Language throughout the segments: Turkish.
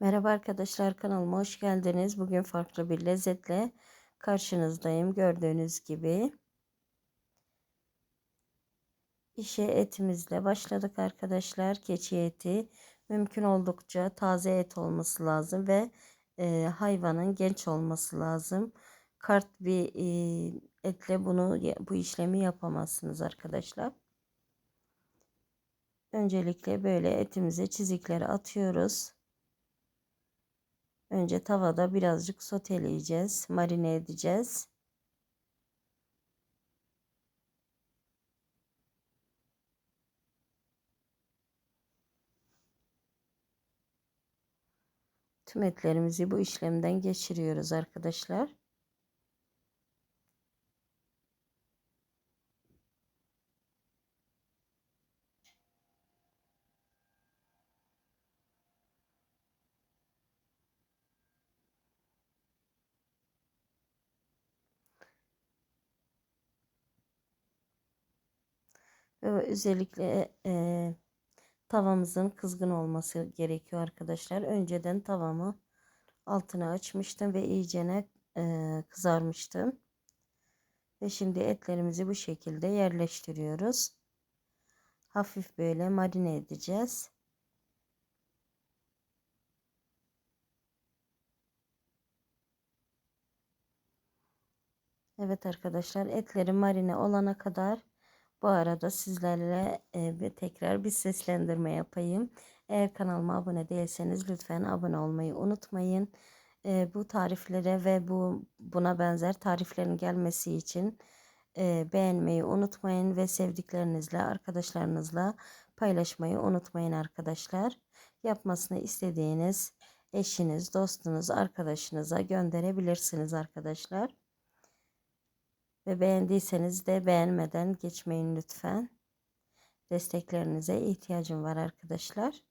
Merhaba arkadaşlar kanalıma hoş geldiniz. Bugün farklı bir lezzetle karşınızdayım. Gördüğünüz gibi işe etimizle başladık arkadaşlar. Keçi eti mümkün oldukça taze et olması lazım ve e, hayvanın genç olması lazım. Kart bir e, etle bunu bu işlemi yapamazsınız arkadaşlar. Öncelikle böyle etimize çizikleri atıyoruz. Önce tavada birazcık soteleyeceğiz. Marine edeceğiz. Tüm etlerimizi bu işlemden geçiriyoruz arkadaşlar. Ve özellikle e, tavamızın kızgın olması gerekiyor arkadaşlar. Önceden tavamı altını açmıştım ve iyicene e, kızarmıştım. Ve şimdi etlerimizi bu şekilde yerleştiriyoruz. Hafif böyle marine edeceğiz. Evet arkadaşlar etlerim marine olana kadar bu arada sizlerle e, tekrar bir seslendirme yapayım. Eğer kanalıma abone değilseniz lütfen abone olmayı unutmayın. E, bu tariflere ve bu buna benzer tariflerin gelmesi için e, beğenmeyi unutmayın ve sevdiklerinizle arkadaşlarınızla paylaşmayı unutmayın arkadaşlar. Yapmasını istediğiniz eşiniz, dostunuz, arkadaşınıza gönderebilirsiniz arkadaşlar. Ve beğendiyseniz de beğenmeden geçmeyin lütfen. Desteklerinize ihtiyacım var arkadaşlar.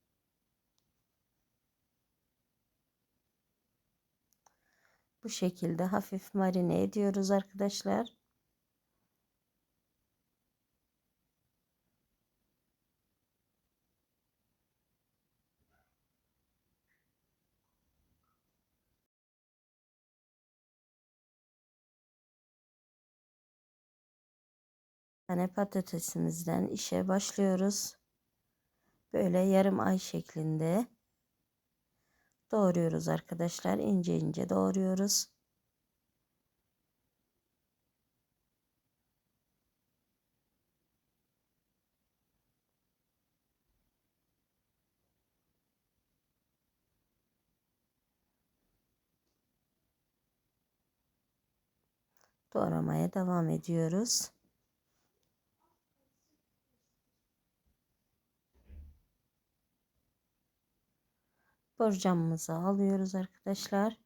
Bu şekilde hafif marine ediyoruz arkadaşlar. Tane patatesimizden işe başlıyoruz. Böyle yarım ay şeklinde doğruyoruz arkadaşlar. ince ince doğruyoruz. Doğramaya devam ediyoruz. Borcamımızı alıyoruz arkadaşlar.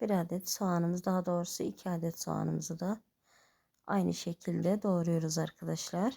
Bir adet soğanımız daha doğrusu iki adet soğanımızı da aynı şekilde doğruyoruz arkadaşlar.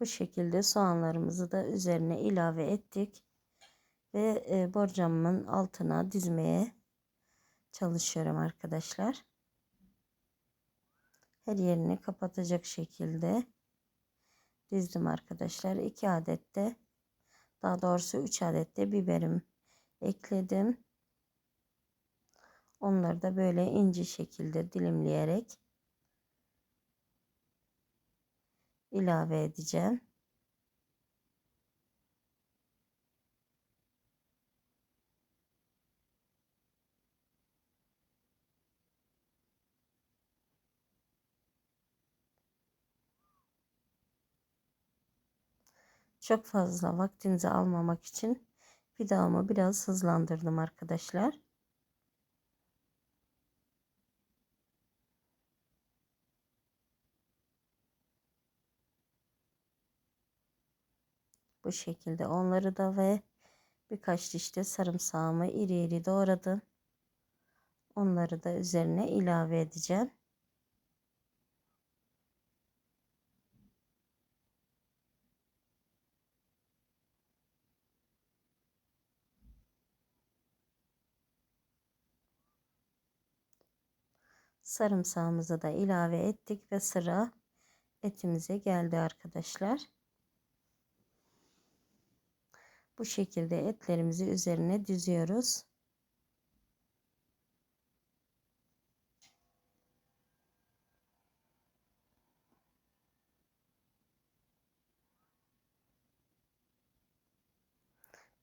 Bu şekilde soğanlarımızı da üzerine ilave ettik. Ve e, borcamın altına dizmeye çalışıyorum arkadaşlar. Her yerini kapatacak şekilde dizdim arkadaşlar. 2 adet de daha doğrusu 3 adet de biberim ekledim. Onları da böyle ince şekilde dilimleyerek ilave edeceğim. Çok fazla vaktinizi almamak için vidamı biraz hızlandırdım arkadaşlar. Bu şekilde onları da ve birkaç diş de sarımsağımı iri iri doğradım. Onları da üzerine ilave edeceğim. Sarımsağımızı da ilave ettik ve sıra etimize geldi arkadaşlar. Bu şekilde etlerimizi üzerine diziyoruz.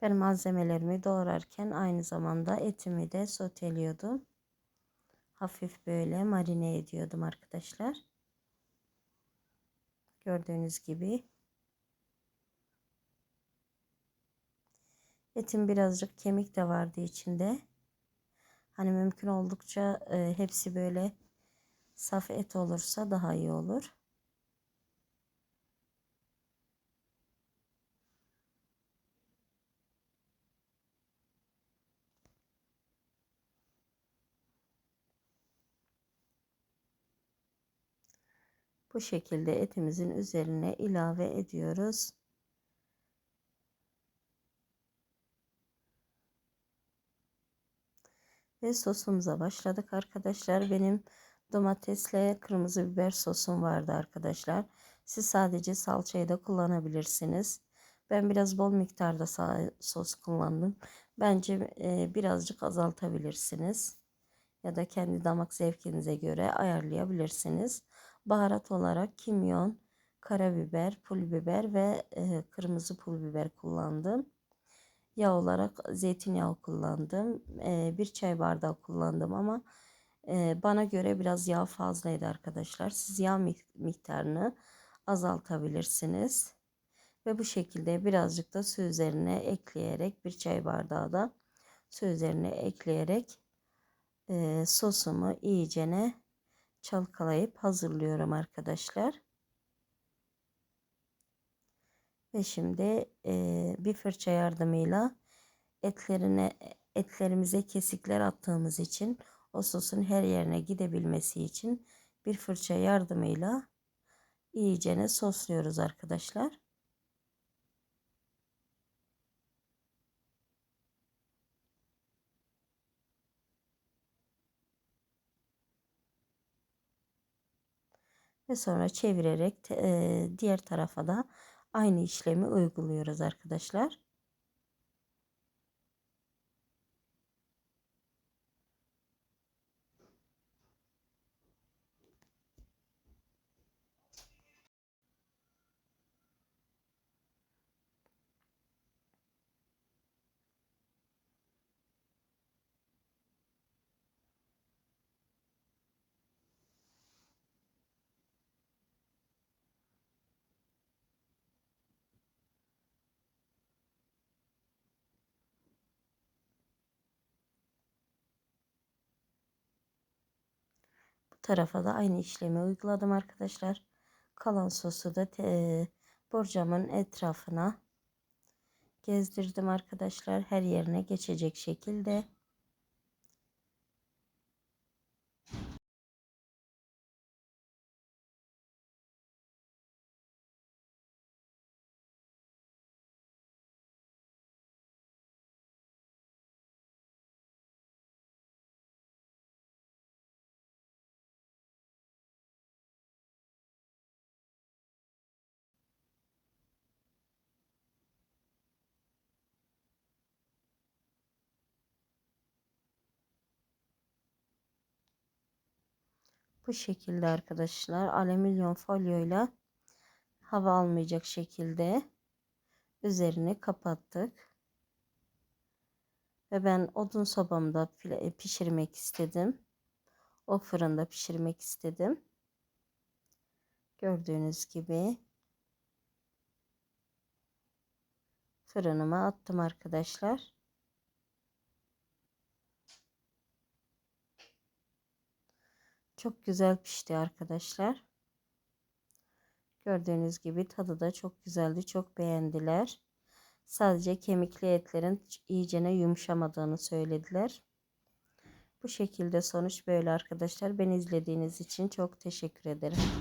Ben malzemelerimi doğrarken aynı zamanda etimi de soteliyordum. Hafif böyle marine ediyordum arkadaşlar. Gördüğünüz gibi. Etim birazcık kemik de vardı içinde. Hani mümkün oldukça e, hepsi böyle saf et olursa daha iyi olur. Bu şekilde etimizin üzerine ilave ediyoruz. Ve sosumuza başladık arkadaşlar. Benim domatesle kırmızı biber sosum vardı arkadaşlar. Siz sadece salçayı da kullanabilirsiniz. Ben biraz bol miktarda sos kullandım. Bence e, birazcık azaltabilirsiniz. Ya da kendi damak zevkinize göre ayarlayabilirsiniz. Baharat olarak kimyon, karabiber, pul biber ve e, kırmızı pul biber kullandım. Yağ olarak zeytinyağı kullandım. E, bir çay bardağı kullandım ama e, bana göre biraz yağ fazlaydı arkadaşlar. Siz yağ miktarını azaltabilirsiniz. Ve bu şekilde birazcık da su üzerine ekleyerek bir çay bardağı da su üzerine ekleyerek e, sosumu iyicene çalkalayıp hazırlıyorum arkadaşlar. Ve şimdi e, bir fırça yardımıyla etlerine etlerimize kesikler attığımız için o sosun her yerine gidebilmesi için bir fırça yardımıyla iyicene sosluyoruz arkadaşlar. ve sonra çevirerek e, diğer tarafa da aynı işlemi uyguluyoruz arkadaşlar. Tarafa da aynı işlemi uyguladım arkadaşlar. Kalan sosu da te, borcamın etrafına gezdirdim arkadaşlar. Her yerine geçecek şekilde. Bu şekilde arkadaşlar alüminyum folyoyla hava almayacak şekilde üzerini kapattık. Ve ben odun sobamda pişirmek istedim. O fırında pişirmek istedim. Gördüğünüz gibi fırınıma attım arkadaşlar. Çok güzel pişti arkadaşlar. Gördüğünüz gibi tadı da çok güzeldi. Çok beğendiler. Sadece kemikli etlerin iyicene yumuşamadığını söylediler. Bu şekilde sonuç böyle arkadaşlar. Beni izlediğiniz için çok teşekkür ederim.